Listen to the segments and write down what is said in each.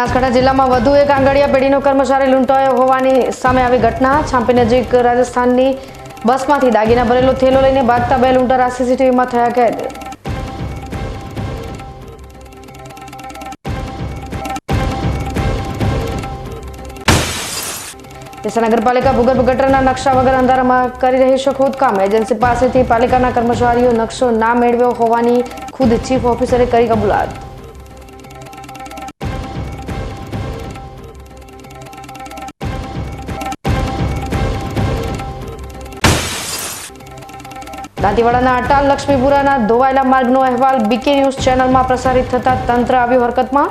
બનાસકાંઠા જિલ્લામાં વધુ એક આંગડિયા પેઢીનો કર્મચારી લૂંટાયો હોવાની સામે આવી ઘટના. છાંપી નજીક રાજસ્થાનની બસમાંથી દાગીના ભરેલો થેલો લઈને ભાગતા બે લૂંટારા સીસીટીવીમાં થયા કેદ. નગરપાલિકા ભૂગર્ભ ગટરના નકશા વગર અંધારામાં કરી રહી છે ખોદકામ. એજન્સી પાસેથી પાલિકાના કર્મચારીઓ નકશો ના મેળવ્યો હોવાની ખુદ ચીફ ઓફિસરે કરી કબૂલાત. દાંતીવાડાના અટાલ લક્ષ્મીપુરાના ધોવાયેલા માર્ગનો અહેવાલ બીકે ન્યૂઝ ચેનલમાં પ્રસારિત થતા તંત્ર આવ્યું હરકતમાં.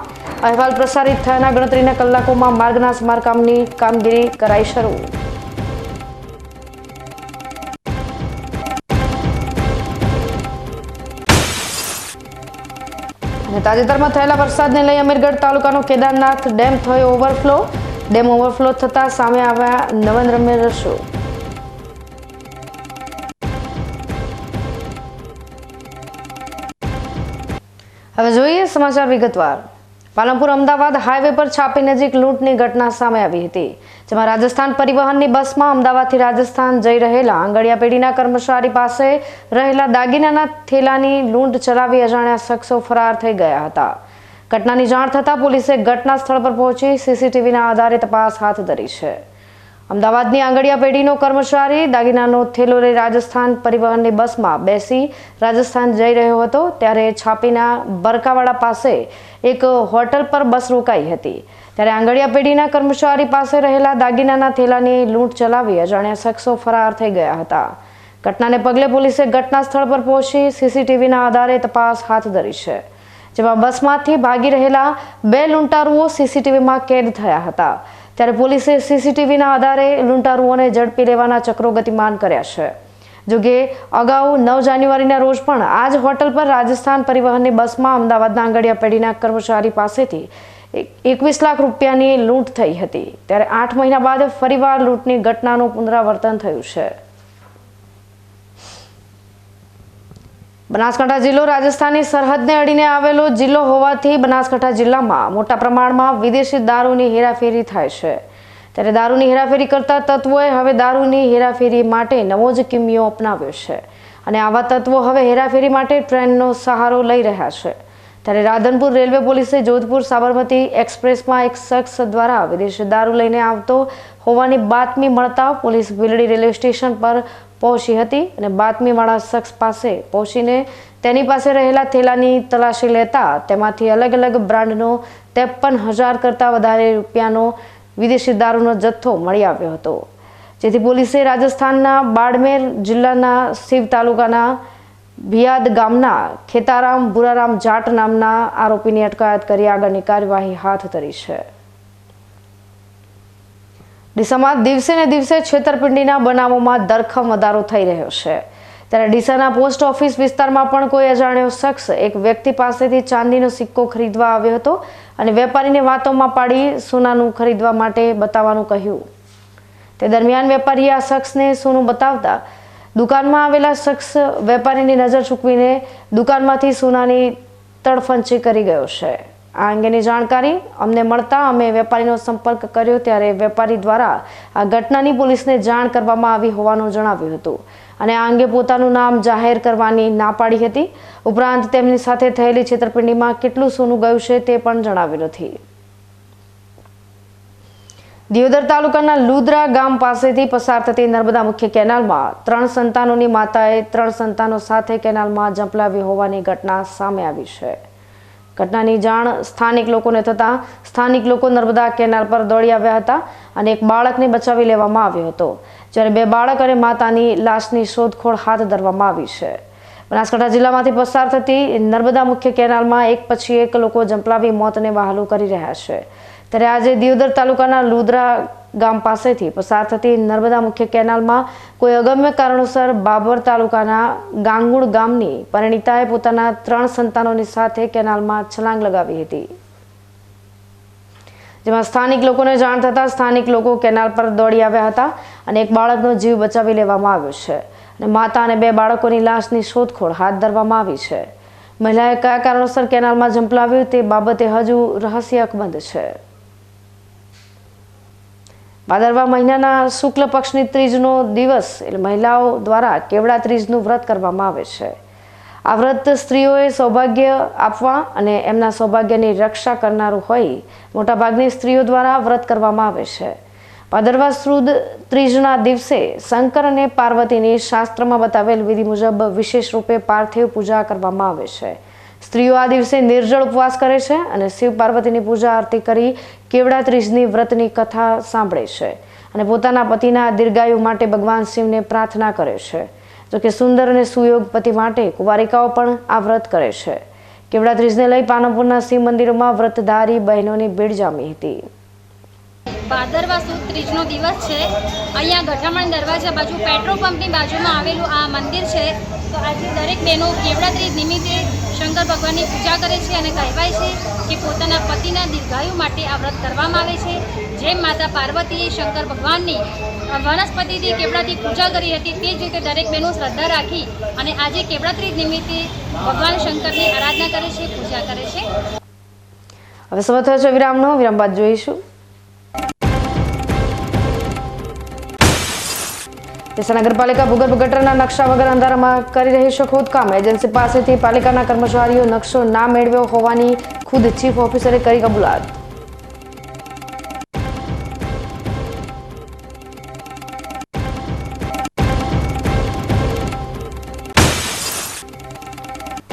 અહેવાલ પ્રસારિત થયાના ગણતરીના કલાકોમાં માર્ગના સમારકામની કામગીરી કરાઈ શરૂ. તાજેતરમાં થયેલા વરસાદને લઈ અમીરગઢ તાલુકાનો કેદારનાથ ડેમ થયો ઓવરફ્લો. ડેમ ઓવરફ્લો થતા સામે આવ્યા નવનરમ્ય દ્રશ્યો. હવે જોઈએ સમાચાર વિગતવાર. પાલનપુર અમદાવાદ હાઈવે પર છાપી નજીક લૂંટની ઘટના સામે આવી હતી, જેમાં રાજસ્થાન પરિવહનની બસમાં અમદાવાદથી રાજસ્થાન જઈ રહેલા આંગડિયા પેઢીના કર્મચારી પાસે રહેલા દાગીનાના થેલાની લૂંટ ચલાવી અજાણ્યા શખ્સો ફરાર થઈ ગયા હતા. ઘટનાની જાણ થતાં પોલીસે ઘટના સ્થળ પર પહોંચી, સીસીટીવીના આધારે તપાસ હાથ ધરી છે. અમદાવાદની આંગડિયા પેઢીનો કર્મચારી દાગીનાનો થેલો લઈ રાજસ્થાન પરિવહનની બસમાં બેસી રાજસ્થાન જઈ રહ્યો હતો ત્યારે છાપીના બરકાવાડા પાસે એક હોટલ પર બસ રોકાઈ હતી. ત્યારે આંગડિયા પેઢીના કર્મચારી પાસે રહેલા દાગીનાના થેલાની લૂંટ ચલાવી અજાણ્યા શખ્સો ફરાર થઈ ગયા હતા. ઘટનાને પગલે પોલીસે ઘટના સ્થળ પર પહોંચી સીસીટીવીના આધારે તપાસ હાથ ધરી છે, જેમાં બસમાંથી ભાગી રહેલા બે લૂંટારુઓ સીસીટીવીમાં કેદ થયા હતા. ત્યારે પોલીસે સીસીટીવીના આધારે લૂંટારુઓને ઝડપી લેવાના ચક્રો ગતિમાન કર્યા છે. જોકે અગાઉ નવ જાન્યુઆરીના રોજ પણ આ જ હોટલ પર રાજસ્થાન પરિવહનની બસમાં અમદાવાદના આંગડિયા પેઢીના કર્મચારી પાસેથી એકવીસ લાખ રૂપિયાની લૂંટ થઈ હતી. ત્યારે આઠ મહિના બાદ ફરીવાર લૂંટની ઘટનાનું પુનરાવર્તન થયું છે. બનાસકાંઠા જિલ્લો રાજસ્થાનની સરહદને અડીને આવેલો જિલ્લો હોવાથી બનાસકાંઠા જિલ્લામાં મોટા પ્રમાણમાં વિદેશી દારૂની હેરાફેરી થાય છે. ત્યારે દારૂની હેરાફેરી કરતા તત્વોએ હવે દારૂની હેરાફેરી માટે નવો જ કિમિયો અપનાવ્યો છે અને આવા તત્વો હવે હેરાફેરી માટે ટ્રેનનો સહારો લઈ રહ્યા છે. ત્યારે રાધનપુર રેલવે પોલીસે જોધપુર સાબરમતી એક્સપ્રેસમાં એક શખ્સ દ્વારા વિદેશી દારૂ લઈને આવતો હોવાની બાતમી મળતા પોલીસ ભીલડી રેલવે સ્ટેશન પર પહોંચી હતી અને બાતમીવાળા શખ્સ પાસે પહોંચીને તેની પાસે રહેલા થેલાની તલાશી લેતા તેમાંથી અલગ અલગ બ્રાન્ડનો ત્રેપન હજાર કરતાં વધારે રૂપિયાનો વિદેશી દારૂનો જથ્થો મળી આવ્યો હતો. જેથી પોલીસે રાજસ્થાનના બાડમેર જિલ્લાના શિવ તાલુકાના ભિયાદ ગામના ખેતારામ ભુરારામ જાટ નામના આરોપીની અટકાયત કરી આગળની કાર્યવાહી હાથ ધરી છે. ડીસામાં દિવસે ને દિવસે છેતરપિંડીના બનાવોમાં ધરખમ વધારો થઈ રહ્યો છે. ત્યારે ડીસાના પોસ્ટ ઓફિસ વિસ્તારમાં પણ કોઈ અજાણ્યો શખ્સ એક વ્યક્તિ પાસેથી ચાંદીનો સિક્કો ખરીદવા આવ્યો હતો અને વેપારીને વાતોમાં પાડી સોનાનું ખરીદવા માટે બતાવવાનું કહ્યું. તે દરમિયાન વેપારીએ આ શખ્સને સોનું બતાવતા દુકાનમાં આવેલા શખ્સ વેપારીની નજર ચૂકવીને દુકાનમાંથી સોનાની તડફંચી કરી ગયો છે. આ અંગેની જાણકારી અમને મળતા અમે વેપારીનો સંપર્ક કર્યો ત્યારે વેપારી દ્વારા આ ઘટનાની પોલીસને જાણ કરવામાં આવી હોવાનું જણાવ્યું હતું. અને આ અંગે પોતાનું નામ જાહેર કરવાની ના પાડી હતી. ઉપરાંત તેમની સાથે થયેલી છેતરપિંડીમાં કેટલું સોનું ગયું છે તે પણ જણાવ્યું નથી. દિયોદર તાલુકાના લુદ્રા ગામ પાસેથી પસાર થતી નર્મદા મુખ્ય કેનાલમાં ત્રણ સંતાનોની માતાએ ત્રણ સંતાનો સાથે કેનાલમાં ઝંપલાવી હોવાની ઘટના સામે આવી છે. ઘટનાની જાણ સ્થાનિક લોકોને થતાં સ્થાનિક લોકો નર્મદા કેનાલ પર દોડી આવ્યા હતા અને એક બાળકને બચાવી લેવામાં આવ્યો હતો. જ્યારે બે બાળક અને માતાની લાશની શોધખોળ હાથ ધરવામાં આવી છે. બનાસકાંઠા જિલ્લામાંથી પસાર થતી નર્મદા મુખ્ય કેનાલમાં એક પછી એક લોકો ઝંપલાવી મોતને વહાલું કરી રહ્યા છે. ત્યારે આજે દિયોદર તાલુકાના લુદ્રા ગામ પાસેથી પસાર થતી નર્મદા મુખ્ય કેનાલમાં કોઈ અગમ્ય કારણોસર બાબર તાલુકાના ગાંગુડ ગામની પરિણીતાએ પોતાના ત્રણ સંતાનોની સાથે કેનાલમાં છલાંગ લગાવી હતી. જેમાં સ્થાનિક લોકોને જાણ થતાં સ્થાનિક લોકો કેનાલ પર દોડી આવ્યા હતા અને એક બાળકનો જીવ બચાવી લેવામાં આવ્યો છે અને માતા અને બે બાળકોની લાશની શોધખોળ હાથ ધરવામાં આવી છે. મહિલાએ કયા કારણોસર કેનાલમાં ઝંપલાવ્યું તે બાબતે હજુ રહસ્ય અકબંધ છે. ભાદરવા મહિનાના શુક્લ પક્ષની ત્રીજનો દિવસ એટલે મહિલાઓ દ્વારા કેવડા ત્રીજનું વ્રત કરવામાં આવે છે. આ વ્રત સ્ત્રીઓએ સૌભાગ્ય આપવા અને એમના સૌભાગ્યની રક્ષા કરનારું હોય મોટાભાગની સ્ત્રીઓ દ્વારા વ્રત કરવામાં આવે છે. ભાદરવા સુદ ત્રીજના દિવસે શંકર અને પાર્વતીની શાસ્ત્રમાં બતાવેલ વિધિ મુજબ વિશેષ રૂપે પાર્થિવ પૂજા કરવામાં આવે છે. સ્ત્રીઓ આ દિવસે નિર્જળ ઉપવાસ કરે છે અને શિવ પાર્વતીની પૂજા આરતી કરી કેવડા ત્રીજની વ્રતની કથા સાંભળે છે અને પોતાના પતિના દીર્ઘાયુ માટે ભગવાન શિવને પ્રાર્થના કરે છે. જોકે સુંદર અને સુયોગ પતિ માટે કુંવારિકાઓ પણ આ વ્રત કરે છે. કેવડા ત્રીજને લઈ પાનપુરના શિવ મંદિરોમાં વ્રતધારી બહેનોની ભીડ જામી હતી. ભાદરવા સુદ ત્રીજનો દિવસ છે. અહીંયા ગઠામણ દરવાજા બાજુ પેટ્રોલ પંપની બાજુમાં આવેલું આ મંદિર છે. તો આજે દરેક બહેનો કેવડાત્રી નિમિત્તે શંકર ભગવાનની પૂજા કરે છે અને કહેવાય છે કે પોતાના પતિના દીર્ઘાયુ માટે આ વ્રત કરવામાં આવે છે. જેમ માતા પાર્વતીએ શંકર ભગવાનની વનસ્પતિથી કેવડાથી પૂજા કરી હતી તે જ રીતે દરેક બહેનો શ્રદ્ધા રાખી અને આજે કેવડાત્રી નિમિત્તે ભગવાન શંકરની આરાધના કરે છે, પૂજા કરે છે. હવે સમય થયો છે વિરામનો. વિરામ બાદ જોઈશું. ડીસા નગરપાલિકા ભૂગર્ભ ગટરના નકશા વગર અંધારામાં કરી રહી છે ખોદકામ. એજન્સી પાસેથી પાલિકાના કર્મચારીઓ નકશો ના મેળવ્યો હોવાની ખુદ ચીફ ઓફિસરે કરી કબૂલાત.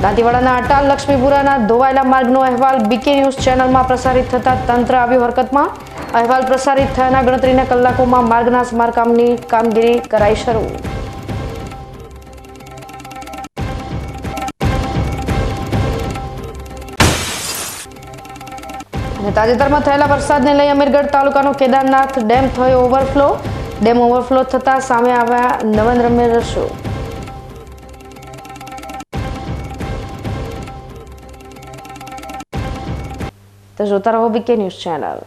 દાંતીવાડાના અટાલ લક્ષ્મીપુરાના ધોવાયેલા માર્ગનો અહેવાલ બીકે ન્યૂઝ ચેનલમાં પ્રસારિત થતા તંત્ર આવ્યું હરકતમાં અહેવાલ પ્રસારિત થયાના ગણતરીના કલાકોમાં માર્ગના સમારકામની કામગીરી કરાઈ શરૂ. તાજેતરમાં થયેલા વરસાદને લઈ અમીરગઢ તાલુકાનો કેદારનાથ ડેમ થયો ઓવરફ્લો. ડેમ ઓવરફ્લો થતા સામે આવ્યા નવનરમ્ય દ્રશ્યો. તો જોતા રહો BK news channel.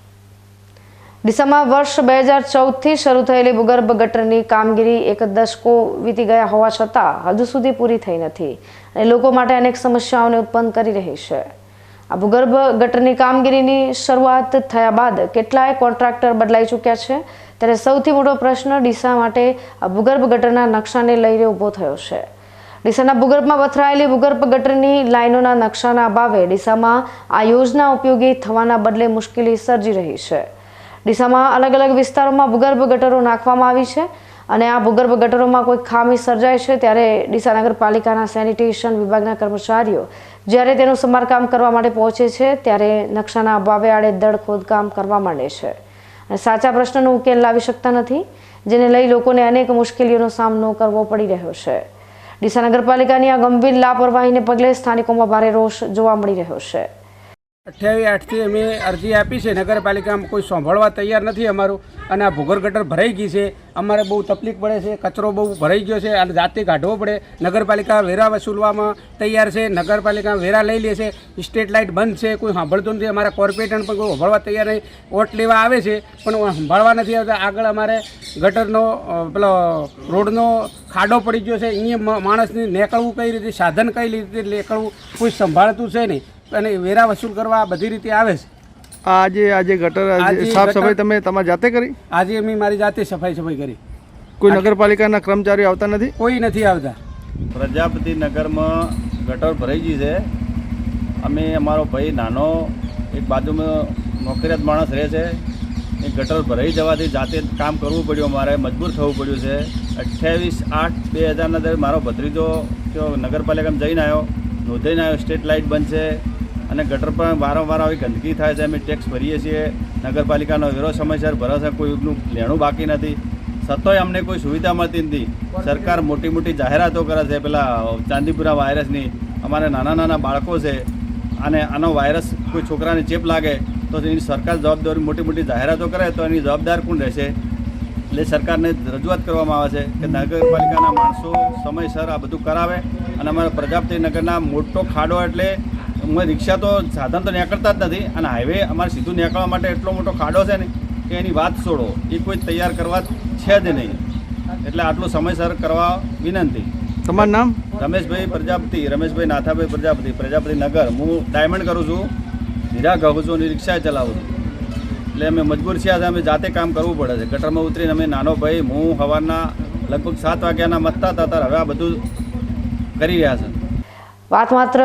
ડિસેમ્બર વર્ષ બે હજાર ચૌદથી શરૂ થયેલી ભૂગર્ભ ગટરની કામગીરી એક દશકો વીતી ગયા હોવા છતાં હજુ સુધી પૂરી થઈ નથી અને લોકો માટે અનેક સમસ્યાઓને ઉત્પન્ન કરી રહી છે. આ ભૂગર્ભ ગટરની કામગીરીની શરૂઆત થયા બાદ કેટલાય કોન્ટ્રાક્ટર બદલાઈ ચૂક્યા છે? ત્યારે સૌથી મોટો પ્રશ્ન ડીસા માટે આ ભૂગર્ભ ગટરના નકશાને લઈને ઊભો થયો છે. ડીસાના ભૂગર્ભમાં વથરાયેલી ભૂગર્ભ ગટરની લાઇનોના નકશાના અભાવે ડીસામાં આ યોજના ઉપયોગી થવાના બદલે મુશ્કેલી સર્જી રહી છે. ડીસામાં અલગ અલગ વિસ્તારોમાં ભૂગર્ભ ગટરો નાખવામાં આવી છે અને આ ભૂગર્ભ ગટરોમાં કોઈ ખામી સર્જાય છે ત્યારે ડીસા નગરપાલિકાના સેનિટેશન વિભાગના કર્મચારીઓ જ્યારે તેનું સમારકામ કરવા માટે પહોંચે છે ત્યારે નકશાના અભાવે આડેધડ ખોદકામ કરવા માંડે છે. અને સાચા પ્રશ્નનો ઉકેલ લાવી શકતા નથી, જેને લઈ લોકોને અનેક મુશ્કેલીઓનો સામનો કરવો પડી રહ્યો છે. ડીસા નગરપાલિકાની આ ગંભીર લાપરવાહીને પગલે સ્થાનિકોમાં ભારે રોષ જોવા મળી રહ્યો છે. અઠ્યાવીસ આઠથી અમે અરજી આપી છે. નગરપાલિકામાં કોઈ સાંભળવા તૈયાર નથી અમારું. અને આ ભૂગર ગટર ભરાઈ ગઈ છે. અમારે બહુ તકલીફ પડે છે. કચરો બહુ ભરાઈ ગયો છે. અને જાતે કાઢવો પડે. નગરપાલિકા વેરા વસૂલવામાં તૈયાર છે. નગરપાલિકા વેરા લઈ લે છે. સ્ટ્રીટ લાઇટ બંધ છે. કોઈ સાંભળતું નથી. અમારા કોર્પોરેટર પણ કોઈ સાંભળવા તૈયાર નહીં. વોટ લેવા આવે છે. પણ સાંભળવા નથી આવતા. આગળ અમારે ગટરનો પેલો રોડનો ખાડો પડી ગયો છે. અહીંયા માણસને નીકળવું કઈ રીતે? સાધન કઈ રીતે નીકળવું? કોઈ સંભાળતું છે નહીં. અને વેરા વસૂલ કરવા બધી રીતે આવે છે. આજે આજે ગટર આજે સાફ સફાઈ તમે તમારી જાતે કરી? આજે અમે મારી જાતે સફાઈ સફાઈ કરી. કોઈ નગરપાલિકાના કર્મચારીઓ આવતા નથી? કોઈ નથી આવતા. પ્રજાપતિ નગરમાં ગટર ભરાઈ ગઈ છે. અમે અમારો ભાઈ નાનો એક બાજુમાં નોકરિયાત માણસ રહે છે. એ ગટર ભરાઈ જવાથી જાતે કામ કરવું પડ્યું અમારે મજબૂર થવું પડ્યું છે. અઠ્યાવીસ આઠ બે હજારના દર મારો ભત્રીજો તો નગરપાલિકામાં જઈને આવ્યો નોંધાઈને આવ્યો સ્ટ્રીટ લાઇટ બનશે અને ગટર પર વારંવાર આવી ગંદકી થાય છે, અમે ટેક્સ ભરીએ છીએ. નગરપાલિકાનો વેરો સમયસર ભરાશે કોઈનું લેણું બાકી નથી. છતાંય અમને કોઈ સુવિધા મળતી નથી. સરકાર મોટી મોટી જાહેરાતો કરે છે, પેલા ચાંદીપુરા વાયરસની. અમારે નાના નાના બાળકો છે, અને આનો વાયરસ કોઈ છોકરાને ચેપ લાગે, તો એની સરકાર જવાબદારી મોટી મોટી જાહેરાતો કરે, તો એની જવાબદાર કોણ રહેશે? એટલે સરકારને રજૂઆત કરવામાં આવે છે કે નગરપાલિકાના માણસો સમયસર આ બધું કરાવે, અને અમારા પ્રજાપતિ નગરના મોટો ખાડો એટલે અમે રિક્ષા તો સાધન તો નીકળતા જ નથી અને હાઈવે અમારે સીધું નીકળવા માટે એટલો મોટો ખાડો છે ને કે એની વાત છોડો. એ કોઈ તૈયાર કરવા છે જ નહીં. એટલે આટલું સમયસર કરવા વિનંતી. તમારું નામ? રમેશભાઈ પ્રજાપતિ રમેશભાઈ નાથાભાઈ પ્રજાપતિ પ્રજાપતિ નગર. હું ડાયમંડ કરું છું. હીરા ઘઉં છું અને રિક્ષા ચલાવું છું. એટલે અમે મજબૂર છીએ. આજે અમે જાતે કામ કરવું પડે છે. ગટરમાં ઉતરીને અમે નાનો ભાઈ હું સવારના લગભગ સાત વાગ્યાના મતતા હતા ત્યારે હવે આ બધું કરી રહ્યા છે. વાત માત્ર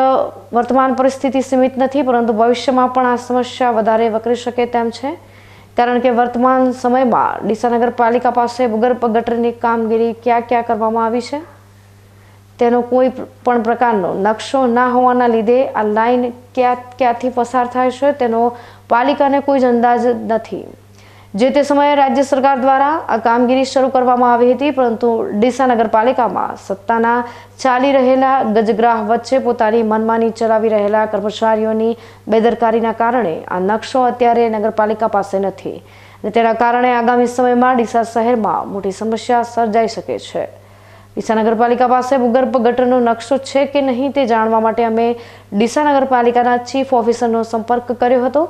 વર્તમાન પરિસ્થિતિ સીમિત નથી, પરંતુ ભવિષ્યમાં પણ આ સમસ્યા વધારે વકરી શકે તેમ છે. કારણ કે વર્તમાન સમયમાં ડીસા નગરપાલિકા પાસે ભૂગર્ભ ગટરની કામગીરી ક્યાં ક્યાં કરવામાં આવી છે? તેનો કોઈ પણ પ્રકારનો નકશો ના હોવાના લીધે આ લાઈન ક્યાં, ક્યાંથી પસાર થાય છે તેનો પાલિકાને કોઈ જ અંદાજ નથી. જે તે સમયે રાજ્ય સરકાર દ્વારા આ કામગીરી શરૂ કરવામાં આવી હતી, પરંતુ ડીસા નગરપાલિકામાં સત્તાના ચાલી રહેલા ગજગ્રાહ વચ્ચે પોતાની મનમાની ચલાવી રહેલા કર્મચારીઓની બેદરકારીના કારણે આ નકશો અત્યારે નગરપાલિકા પાસે નથી અને તેના કારણે આગામી સમયમાં ડીસા શહેરમાં મોટી સમસ્યા સર્જાઈ શકે છે. ડીસા નગરપાલિકા પાસે ભૂગર્ભ ગટરનો નકશો છે કે નહીં તે જાણવા માટે અમે ડીસા નગરપાલિકાના ચીફ ઓફિસરનો સંપર્ક કર્યો હતો.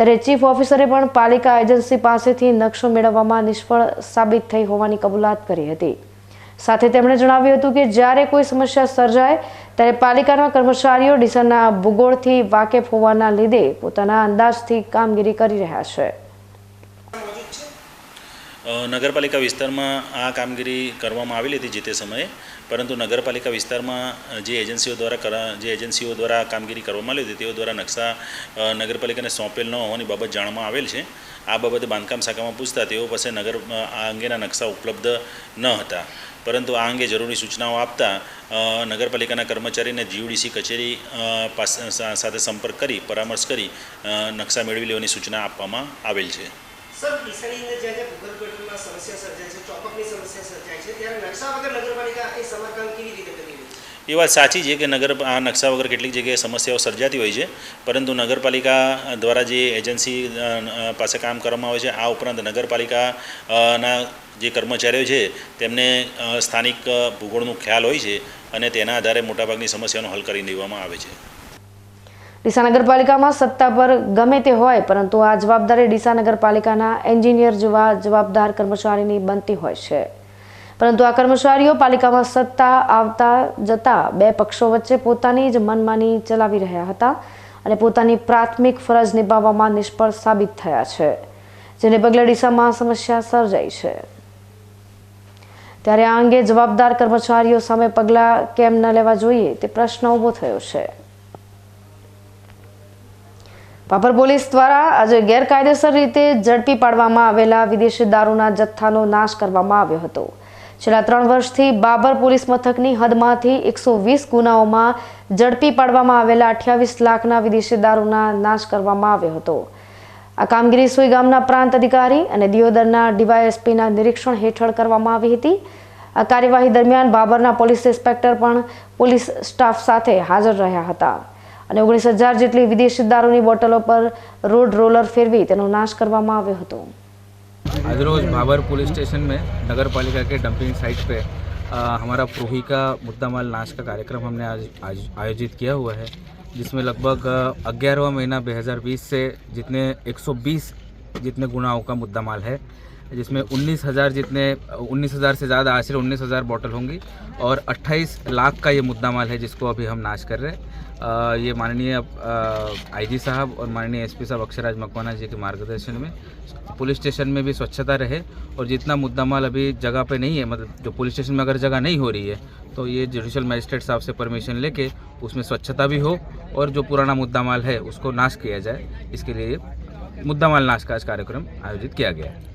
ત્યારે ચીફ ઓફિસરે પણ પાલિકા એજન્સી પાસેથી નકશો મેળવવામાં નિષ્ફળ સાબિત થઈ હોવાની કબૂલાત કરી હતી. સાથે તેમણે જણાવ્યું હતું કે જ્યારે કોઈ સમસ્યા સર્જાય, ત્યારે પાલિકાના કર્મચારીઓ ડીસાના ભૂગોળથી વાકેફ હોવાના લીધે પોતાના અંદાજથી કામગીરી કરી રહ્યા છે. નગરપાલિકા વિસ્તારમાં આ કામગીરી કરવામાં આવેલી હતી જે તે સમયે, પરંતુ નગરપાલિકા વિસ્તારમાં જે એજન્સીઓ દ્વારા જે એજન્સીઓ દ્વારા કામગીરી કરવામાં આવી હતી, તેઓ દ્વારા નકશા નગરપાલિકાને સોંપેલ ન હોવાની બાબત જાણવામાં આવેલ છે. આ બાબતે બાંધકામ શાખામાં પૂછતા તેઓ પાસે નગર આ અંગેના નકશા ઉપલબ્ધ ન હતા. પરંતુ આ અંગે જરૂરી સૂચનાઓ આપતા નગરપાલિકાના કર્મચારીને જીયુડીસી કચેરી સાથે સંપર્ક કરી, પરામર્શ કરી નકશા મેળવી લેવાની સૂચના આપવામાં આવેલ છે. સર અંદર જ્યાં જ્યાં ભૂગર્ભ ગટરમાં સમસ્યા સર્જાય છે ચોકઅપની સમસ્યા સર્જાય છે, ત્યારે નકશા વગર નગરપાલિકા એ સમારકામ કેવી રીતે કરી એ વાત સાચી છે કે નગર, આ નકશા વગર કેટલીક જગ્યાએ સમસ્યાઓ સર્જાતી હોય છે, પરંતુ નગરપાલિકા દ્વારા જે એજન્સી પાસે કામ કરવામાં આવે છે, આ ઉપરાંત નગરપાલિકાના જે કર્મચારીઓ છે, તેમને સ્થાનિક ભૂગોળનો ખ્યાલ હોય છે અને તેના આધારે મોટાભાગની સમસ્યાનો હલ કરી દેવામાં આવે છે. ડીસા નગરપાલિકામાં સત્તા પર ગમે તે હોય, પરંતુ આ જવાબદારી ડીસા નગરપાલિકાના એન્જિનિયર જેવા જવાબદાર કર્મચારીની બનતી હોય છે. પરંતુ આ કર્મચારીઓ પાલિકામાં સત્તા આવતા જતા બે પક્ષો વચ્ચે પોતાની જ મનમાની ચલાવી રહ્યા હતા અને પોતાની પ્રાથમિક ફરજ નિભાવવામાં નિષ્ફળ સાબિત થયા છે, જેને પગલે ડીસામાં સમસ્યા સર્જાઈ છે. ત્યારે આ અંગે જવાબદાર કર્મચારીઓ સામે પગલાં કેમ ન લેવા જોઈએ તે પ્રશ્ન ઊભો થયો છે. પાપર પોલીસ દ્વારા આજે ગેરકાયદેસર રીતે ઝડપી પાડવામાં આવેલા વિદેશી દારૂના જથ્થાનો નાશ કરવામાં આવ્યો હતો. છેલ્લા ત્રણ વર્ષથી બાબર પોલીસ મથકની હદમાંથી એકસો વીસ ગુનાઓમાં ઝડપી પાડવામાં આવેલા અઠ્યાવીસ લાખના વિદેશી દારૂના નાશ કરવામાં આવ્યો હતો. આ કામગીરી સુઈ ગામના પ્રાંત અધિકારી અને દિયોદરના ડીવાયએસપીના નિરીક્ષણ હેઠળ કરવામાં આવી હતી. આ કાર્યવાહી દરમિયાન બાબરના પોલીસ ઇન્સ્પેક્ટર પણ પોલીસ સ્ટાફ સાથે હાજર રહ્યા હતા. અને ઓગણીસ હજાર જેટલી વિદેશી દારૂની બોટલો પર રોડ રોલર ફેરવી તેનો નાશ કરવામાં આવ્યો હતો आज रोज भाबर पुलिस स्टेशन में नगर पालिका के डंपिंग साइट पे अ, हमारा प्रोही का मुद्दा माल नाश का कार्यक्रम हमने आज आज आयोजित किया हुआ है जिसमें लगभग ग्यारहवा महीना 2020 से जितने 120 जितने गुनाहों का मुद्दा माल है जिसमें 19000 जितने 19000 से ज़्यादा आश्रय 19000 बोतल होंगी और 28 लाख का ये मुद्दा माल है जिसको अभी हम नाश कर रहे हैं अ, ये माननीय आईजी साहब और माननीय एसपी साहब अक्षराज मकवाना जी के मार्गदर्शन में पुलिस स्टेशन में भी स्वच्छता रहे और जितना मुद्दा माल अभी जगह पे नहीं है मतलब जो पुलिस स्टेशन में अगर जगह नहीं हो रही है तो ये जुडिशल मजिस्ट्रेट साहब से परमिशन लेके उसमें स्वच्छता भी हो और जो पुराना मुद्दा माल है उसको नाश किया जाए इसके लिए मुद्दा माल नाश का आज कार्यक्रम आयोजित किया गया है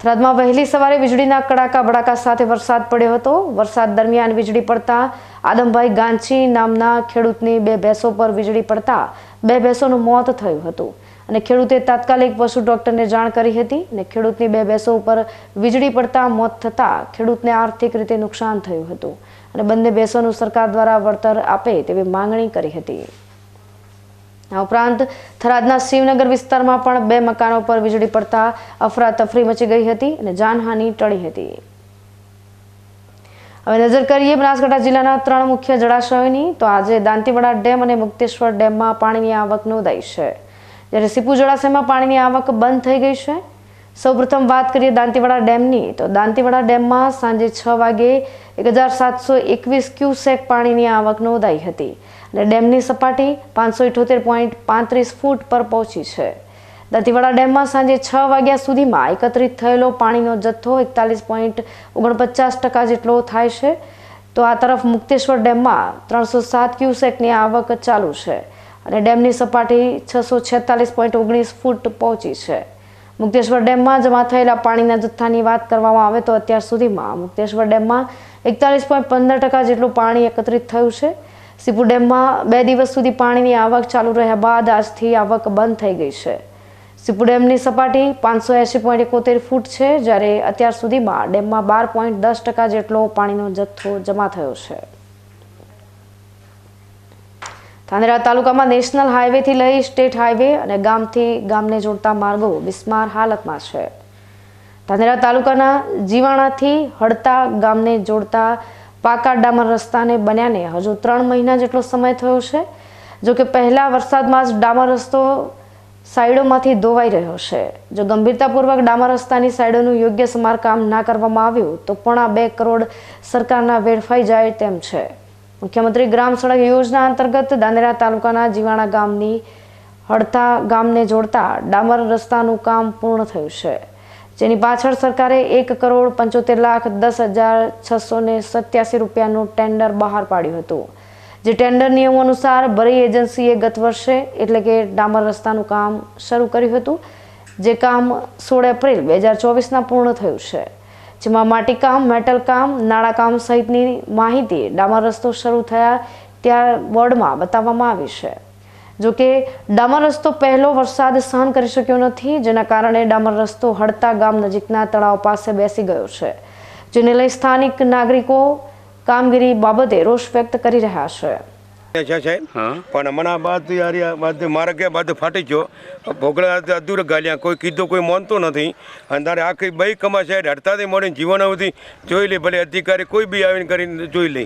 થરાદમાં વહેલી સવારે વીજળીના કડાકા બડાકા સાથે વરસાદ પડ્યો હતો વરસાદ દરમિયાન વીજળી પડતા આદમભાઈ ગાંચી નામના ખેડૂતની બે ભેંસો પર વીજળી પડતા બે ભેંસોનું મોત થયું હતું. અને ખેડૂતે તાત્કાલિક પશુ ડોક્ટરને જાણ કરી હતી અને ખેડૂતની બે ભેંસો ઉપર વીજળી પડતા મોત થતાં ખેડૂતને આર્થિક રીતે નુકસાન થયું હતું. અને બંને ભેંસોનું સરકાર દ્વારા વળતર આપે તેવી માંગણી કરી હતી. આ ઉપરાંત થરાદના શિવનગર વિસ્તારમાં પણ બે મકાનો પર વીજળી પડતા અફરાતફરી મચી ગઈ હતી અને જાનહાનિ ટળી હતી. હવે નજર કરીએ બનાસકાંઠા જિલ્લાના ત્રણ મુખ્ય જળાશયોની, તો આજે દાંતીવાડા ડેમ અને મુક્તેશ્વર ડેમમાં પાણીની આવક નોંધાઈ છે. જ્યારે સીપુ જળાશયમાં પાણીની આવક બંધ થઈ ગઈ છે. સૌપ્રથમ વાત કરીએ દાંતીવાડા ડેમની, તો દાંતીવાડા ડેમમાં સાંજે છ વાગે એક હજાર સાતસો એકવીસ ક્યુસેક પાણીની આવક નોંધાઈ હતી. અને ડેમની સપાટી પાંચસો ઇઠોતેર પોઈન્ટ પાંત્રીસ ફૂટ પર પહોંચી છે. દાંતીવાડા ડેમમાં સાંજે છ વાગ્યા સુધીમાં એકત્રિત થયેલો પાણીનો જથ્થો એકતાલીસ પોઈન્ટ ઓગણપચાસ ટકા જેટલો થાય છે. તો આ તરફ મુક્તેશ્વર ડેમમાં ત્રણસો સાત ક્યુસેકની આવક ચાલુ છે અને ડેમની સપાટી છસો છેતાલીસ પોઈન્ટ ઓગણીસ ફૂટ પહોંચી છે. મુક્તેશ્વર ડેમમાં જમા થયેલા પાણીના જથ્થાની વાત કરવામાં આવે તો અત્યાર સુધીમાં મુક્તેશ્વર ડેમમાં એકતાલીસ પોઈન્ટ પંદર ટકા જેટલું પાણી એકત્રિત થયું છે. સીપુ ડેમમાં બે દિવસ સુધી પાણીની આવક ચાલુ રહ્યા બાદ આજથી આવક બંધ થઈ ગઈ છે. સીપુ ડેમની સપાટી પાંચસો એંશી પોઈન્ટ એકોતેર ફૂટ છે, જ્યારે અત્યાર સુધીમાં ડેમમાં બાર પોઈન્ટ દસ ટકા જેટલો પાણીનો જથ્થો જમા થયો છે. ધાનેરા તાલુકામાં નેશનલ હાઈવેથી લઈ સ્ટેટ હાઈવે અને ગામથી ગામને જોડતા માર્ગો બિસ્માર હાલતમાં છે. ધાનેરા તાલુકાના જીવાણાથી હડતા ગામને જોડતા પાકા ડામર રસ્તાને બન્યાને હજુ ત્રણ મહિના જેટલો સમય થયો છે. જો કે પહેલા વરસાદમાં જ ડામર રસ્તો સાઈડોમાંથી ધોવાઈ રહ્યો છે. જો ગંભીરતાપૂર્વક ડામર રસ્તાની સાઈડોનું યોગ્ય સમારકામ ના કરવામાં આવ્યું, તો પોણા બે કરોડ સરકારના વેડફાઈ જાય તેમ છે. મુખ્યમંત્રી ગ્રામ સડક યોજના અંતર્ગત દાંદેરા તાલુકાના જીવાણા ગામની હડતા ગામને જોડતા ડામર રસ્તાનું કામ પૂર્ણ થયું છે. જેની પાછળ સરકારે એક કરોડ પંચોતેર લાખ દસ હજાર છસો ને સત્યાસી રૂપિયાનું ટેન્ડર બહાર પાડ્યું હતું. જે ટેન્ડર નિયમો અનુસાર બરી એજન્સીએ ગત વર્ષે એટલે કે ડામર રસ્તાનું કામ શરૂ કર્યું હતું, જે કામ સોળ એપ્રિલ બે હજાર ચોવીસના પૂર્ણ થયું છે. જેમાં માટીકામ મેટલ કામ નાણાકામ સહિતની માહિતી ડામર રસ્તો શરૂ થયા ત્યાં બોર્ડમાં બતાવવામાં આવી છે. જોકે ડામર રસ્તો પહેલો વરસાદ સહન કરી શક્યો નથી, જેના કારણે ડામર રસ્તો હડતા ગામ નજીકના તળાવ પાસે બેસી ગયો છે, જેને લઈ સ્થાનિક નાગરિકો કામગીરી બાબતે રોષ વ્યક્ત કરી રહ્યા છે. છે સાહેબ. પણ હમણાં બાદ યાર આ બાદ મારે કે બાદ ફાટી ગયો? ભોગળા અધૂર ગાલ્યા. કોઈ કીધું કોઈ માનતો નથી. અને તારે આખી બે કમા છે. હડતાથી મળીને જીવન અવધિ જોઈ લે. ભલે અધિકારી કોઈ બી આવીને કરીને જોઈ લે.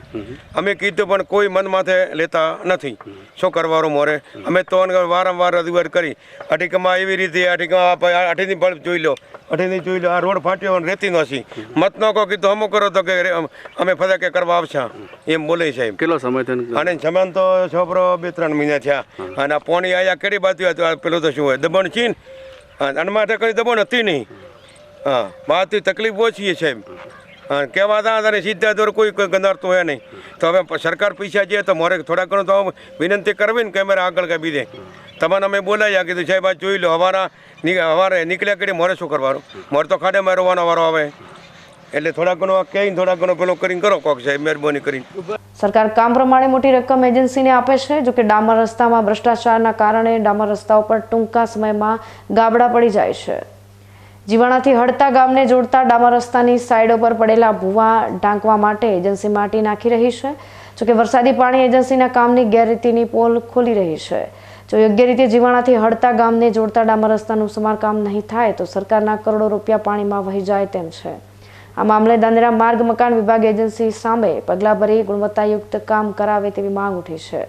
અમે કીધું પણ કોઈ મન માથે લેતા નથી. શું કરવાનું મોરે? અમે તો વારંવાર રજૂઆત કરી. અઢીકમાં એવી રીતે અઢીકમાં અઠીની બળ જોઈ લો. અઠીની જોઈ લો આ રોડ ફાટ્યો અને રેતી નથી મત ન કહો કીધું અમુક કરો તો કે અમે ફરક કે કરવા આવશે. એમ બોલે સાહેબ કેટલો સમય થયો? અને જમાન તો છોકરો બે ત્રણ મહિના થયા. અને આ પોણી આયા કેડી બાજુ હતું? પેલું તો શું હોય? દબણ છીન અને માટે કઈ દબણ હતી નહીં. હા બાતી તકલીફ ઓછી છે સાહેબ હા કહેવા હતા અને સીધા દોર કોઈ કોઈ ગંધારતું હોય નહીં. તો હવે સરકાર પૈસા જઈએ તો મારે થોડા ઘણું તો વિનંતી કરવી ને કેમેરા આગળ કાપી બીજે તમને અમે બોલાયા, કીધું, સાહેબ જોઈ લો, હવાના હવારે નીકળ્યા કરી મારે શું કરવાનું? મારે તો ખાડે મારે રોવાનો વારો આવે. એટલે થોડા ઘણો કહીને થોડા ઘણો પેલો કરીને કરો કોક સાહેબ, મહેરબાની કરીને. સરકાર કામ પ્રમાણે મોટી રકમ એજન્સીને આપે છે, જો કે ડામર રસ્તામાં ભ્રષ્ટાચારના કારણે ડામર રસ્તાઓ પર ટૂંકા સમયમાં ગાબડા પડી જાય છે. જીવાણાથી હડતા ગામને જોડતા ડામર રસ્તાની સાઈડ ઉપર પડેલા ભૂવા ઢાંકવા માટે એજન્સી માટી નાખી રહી છે જોકે વરસાદી પાણી એજન્સીના કામની ગેરરીતિની પોલ ખોલી રહી છે. જો યોગ્ય રીતે જીવાણાથી હડતા ગામને જોડતા ડામર રસ્તાનું સમારકામ નહીં થાય તો સરકારના કરોડો રૂપિયા પાણીમાં વહી જાય તેમ છે. આ મામલે દાંદરા માર્ગ મકાન વિભાગ એજન્સી સામે પગલાં ભરી ગુણવત્તાયુક્ત કામ કરાવે તેવી માંગ ઉઠી છે.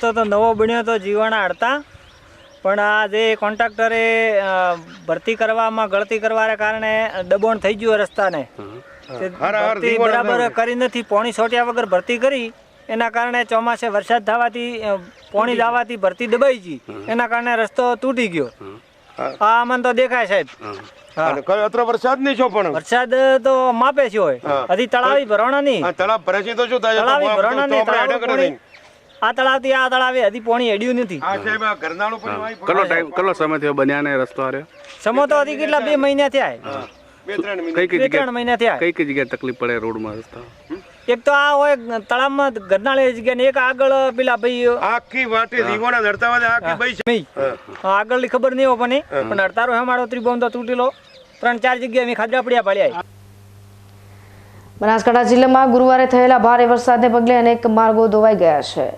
તો તો નવો બન્યો તો જીવાણા હડતા પણ આ જે કોન્ટ્રાક્ટરે ભરતી કરવામાં ગળતી કરવાના કારણે દબાણ થઈ ગયું રસ્તાને. બરાબર કરી નથી પોણી છોટ્યા વગર ભરતી કરી. એના કારણે ચોમાસે વરસાદ થવાથી પોણી લાવવાથી ભરતી દબાઈ ગઈ. એના કારણે રસ્તો તૂટી ગયો. આ મન તો દેખાય સાહેબ. વરસાદ નહીં છો પણ? વરસાદ તો માપે છે હોય. હજી તળાવી ભરવાના નહીં. આ તળાવ ભરે છે તો શું થાય? તળાવી ભરવાના નહીં આપણે તળાવ હેડા પોણી- આ તળાવે હજી પોણી હેડ્યું નથી. આ સાહેબ આ ઘરનાળું પણ કેટલો ટાઈમ કેટલો સમય થયો બન્યા ને રસ્તો હાર્યો સમો તો હજી કેટલા બે મહિના થયા. બે ત્રણ કઈ કઈ બે ત્રણ મહિના થયા. કઈ કઈ જગ્યાએ તકલીફ પડે રોડમાં રસ્તા? એક તો આ હોય તળાવમાં ગરનાળી જગ્યા ને એક આગળ પેલા ભાઈ આખી વાટી રીંગોણા ધરતા હોય આખી ભાઈ છે આગળની ખબર નહીં હોય પણ. પણ અડતારો હેમાડો ત્રિભુવન તો તૂટેલો. ત્રણ ચાર જગ્યાએ મેં ખાધરા પડ્યા પાડ્યા બનાસકાંઠા જિલ્લામાં ગુરુવારે થયેલા ભારે વરસાદને પગલે અનેક માર્ગો ધોવાઈ ગયા છે.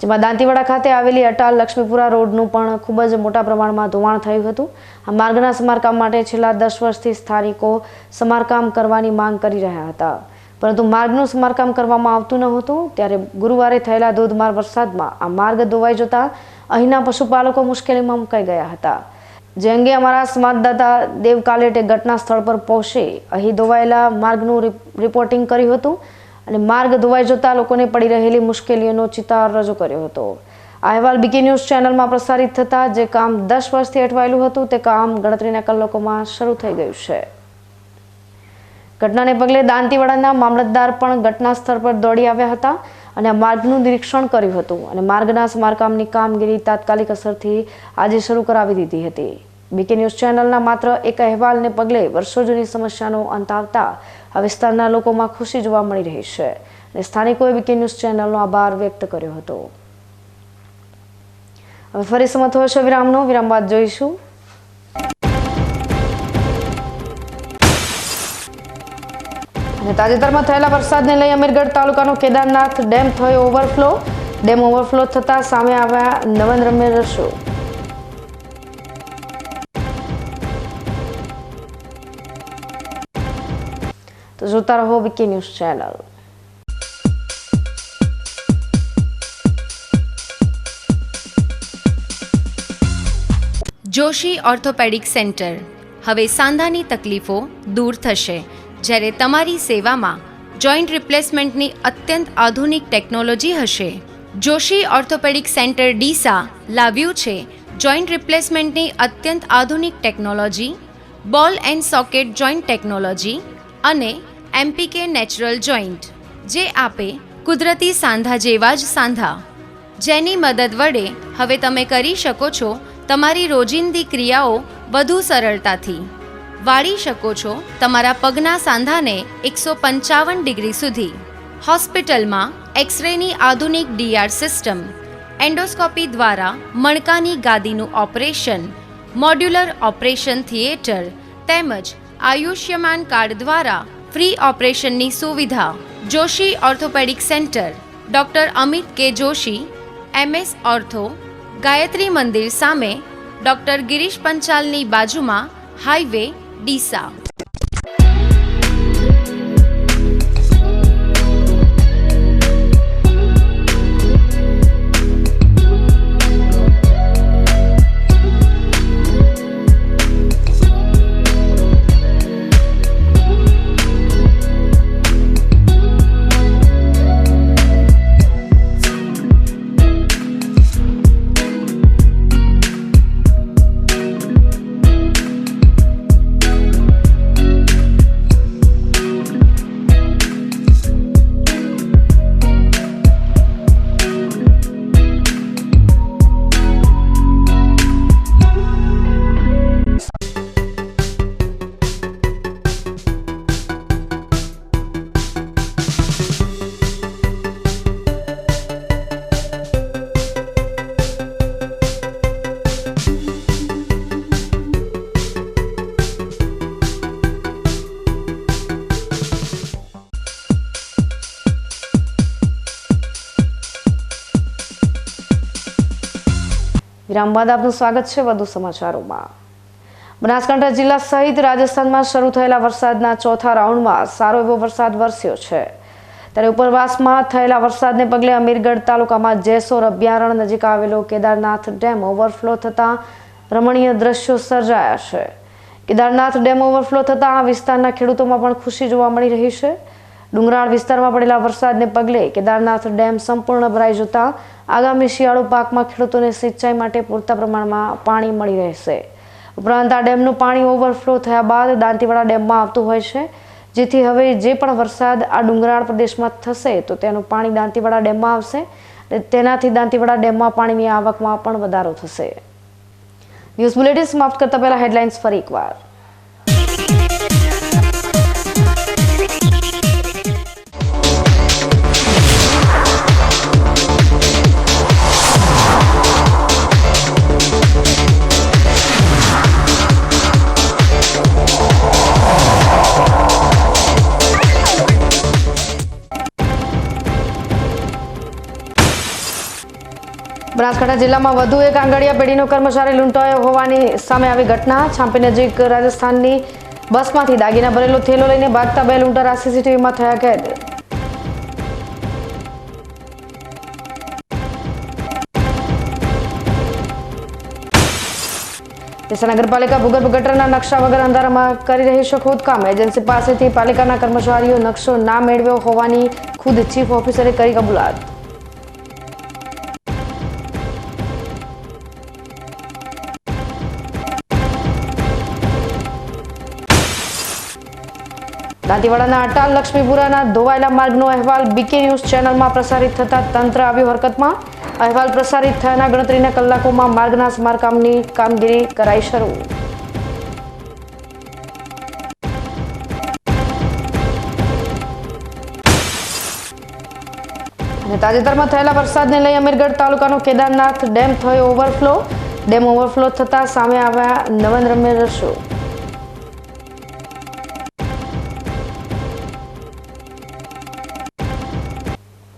જેમાં દાંતીવાડા ખાતે આવેલી અટાલ લક્ષ્મીપુરા રોડનું પણ ખૂબ જ મોટા પ્રમાણમાં ધોવાણ થયું હતું. આ માર્ગના સમારકામ માટે છેલ્લા દસ વર્ષથી સ્થાનિકો સમારકામ કરવાની માંગ કરી રહ્યા હતા. પરંતુ માર્ગનું સમારકામ કરવામાં આવતું ન હતું, ત્યારે ગુરુવારે થયેલા ધોધમાર વરસાદમાં આ માર્ગ ધોવાઈ જતા અહીંના પશુપાલકો મુશ્કેલીમાં મુકાઈ ગયા હતા. જે અંગે અમારા સંવાદદાતા દેવ કાલેટે ઘટના સ્થળ પર પહોંચી અહીં ધોવાયેલા માર્ગનું રિપ- રિપોર્ટિંગ કર્યું હતું અને માર્ગ ધોવાઈ જતા લોકોને પડી રહેલી મુશ્કેલીઓનો ચિતાર રજૂ કર્યો હતો. આ અહેવાલ બીકે ન્યૂઝ ચેનલમાં પ્રસારિત થતાં જે કામ દસ વર્ષથી અટવાયેલું હતું તે કામ ગણતરીના કલાકોમાં શરૂ થઈ ગયું છે. ઘટનાને પગલે દાંતીવાડાના મામલતદાર પણ ઘટના સ્થળ પર દોડી આવ્યા હતા અને માર્ગનું નિરીક્ષણ કર્યું હતું અને માર્ગના સમારકામની કામગીરી તાત્કાલિક અસરથી આજે શરૂ કરાવી દીધી હતી. બીકે ન્યૂઝ ચેનલના માત્ર એક અહેવાલને પગલે વર્ષો જૂની સમસ્યાનો અંત આવતા આ વિસ્તારના લોકોમાં ખુશી જોવા મળી રહી છે અને સ્થાનિકોએ બીકે ન્યૂઝ ચેનલનો આભાર વ્યક્ત કર્યો હતો. હવે ફરી સમત હોય છે વિરામનો. વિરામ બાદ જોઈશું. તાજેતરમાં થયેલા વરસાદને લઈ અમીરગઢ તાલુકાનો કેદારનાથ ડેમ થયો ઓવરફ્લો. ડેમ ઓવરફ્લો થતા સામે આવ્યા નવનરમ્ય દ્રશ્યો. તો જોતા રહો Vicky news channel. Joshi orthopaedic centre. હવે સાંધાની તકલીફો દૂર થશે. જ્યારે તમારી સેવામાં જોઈન્ટ રિપ્લેસમેન્ટની અત્યંત આધુનિક ટેકનોલોજી હશે. જોશી ઓર્થોપેડિક સેન્ટર ડીસા લાવ્યું છે જોઈન્ટ રિપ્લેસમેન્ટની અત્યંત આધુનિક technology ball and socket joint technology અને એમપીકે નેચરલ જોઈન્ટ જે આપે કુદરતી સાંધા જેવા જ સાંધા. જેની મદદ વડે હવે તમે કરી શકો છો તમારી રોજિંદી ક્રિયાઓ વધુ સરળતાથી. વાળી શકો છો તમારા પગના સાંધાને એકસો પંચાવન ડિગ્રી સુધી. હોસ્પિટલમાં એક્સરેની આધુનિક ડીઆર સિસ્ટમ, એન્ડોસ્કોપી દ્વારા મણકાની ગાદીનું ઓપરેશન, મોડ્યુલર ઓપરેશન થિયેટર તેમજ આયુષ્યમાન કાર્ડ દ્વારા ફ્રી ઓપરેશનની સુવિધા. Joshi orthopaedic centre, doctor Amit K Joshi MS ortho, Gayatri મંદિર સામે ડૉક્ટર ગિરીશ પંચાલની બાજુમાં હાઈવે ડીસા વિરામ બાદ આપનું સ્વાગત છે વધુ સમાચારોમાં. બનાસકાંઠા જિલ્લા સહિત રાજસ્થાનમાં શરૂ થયેલા વરસાદના ચોથા રાઉન્ડમાં સારો એવો વરસાદ વરસ્યો છે. ત્યારે ઉપરવાસમાં થયેલા વરસાદને પગલે અમીરગઢ તાલુકામાં જેસોર અભયારણ્ય નજીક આવેલો કેદારનાથ ડેમ ઓવરફ્લો થતાં રમણીય દ્રશ્યો સર્જાયા છે. કેદારનાથ ડેમ ઓવરફ્લો થતાં આ વિસ્તારના ખેડૂતોમાં પણ ખુશી જોવા મળી રહી છે. ડુંગરાળ વિસ્તારમાં પડેલા વરસાદને પગલે કેદારનાથ ડેમ સંપૂર્ણ ભરાઈ જતા આગામી શિયાળુ પાકમાં ખેડૂતોને સિંચાઈ માટે પૂરતા પ્રમાણમાં પાણી મળી રહેશે. ઉપરાંત આ ડેમનું પાણી ઓવરફ્લો થયા બાદ દાંતીવાડા ડેમમાં આવતું હોય છે, જેથી હવે જે પણ વરસાદ આ ડુંગરાળ પ્રદેશમાં થશે, તો તેનું પાણી દાંતીવાડા ડેમમાં આવશે તેનાથી દાંતીવાડા ડેમમાં પાણીની આવકમાં પણ વધારો થશે. ન્યૂઝ બુલેટિન સમાપ્ત કરતા પહેલા હેડલાઇન્સ ફરી એકવાર. બનાસકાંઠા જિલ્લામાં વધુ એક આંગળીયા પેઢીનો કર્મચારી લૂંટાયો હોવાની સામે આવી ઘટના. છાંપી નજીક રાજસ્થાનની બસમાંથી દાગીના ભરેલો થેલો લઈને ભાગતા બે લૂંટારા સીસીટીવીમાં થયા કેદ. ડીસા નગરપાલિકા ભૂગર્ભ ગટરના નકશા વગર અંધારામાં કરી રહી છે ખોદકામ. એજન્સી પાસેથી પાલિકાના કર્મચારીઓ નકશો ના મેળવ્યો હોવાની ખુદ ચીફ ઓફિસરે કરી કબૂલાત. દાંતીવાડાના અટાલ લક્ષ્મીપુરાના ધોવાયેલા માર્ગનો અહેવાલ બીકે ન્યૂઝ ચેનલમાં પ્રસારિત થતા તંત્ર આવ્યું હરકતમાં. અહેવાલ પ્રસારિત થયાના ગણતરીના કલાકોમાં માર્ગના સમારકામની કામગીરી કરાઈ શરૂ. તાજેતરમાં થયેલા વરસાદને લઈ અમીરગઢ તાલુકાનો કેદારનાથ ડેમ થયો ઓવરફ્લો. ડેમ ઓવરફ્લો થતાં સામે આવ્યા નવનરમ્ય દ્રશ્યો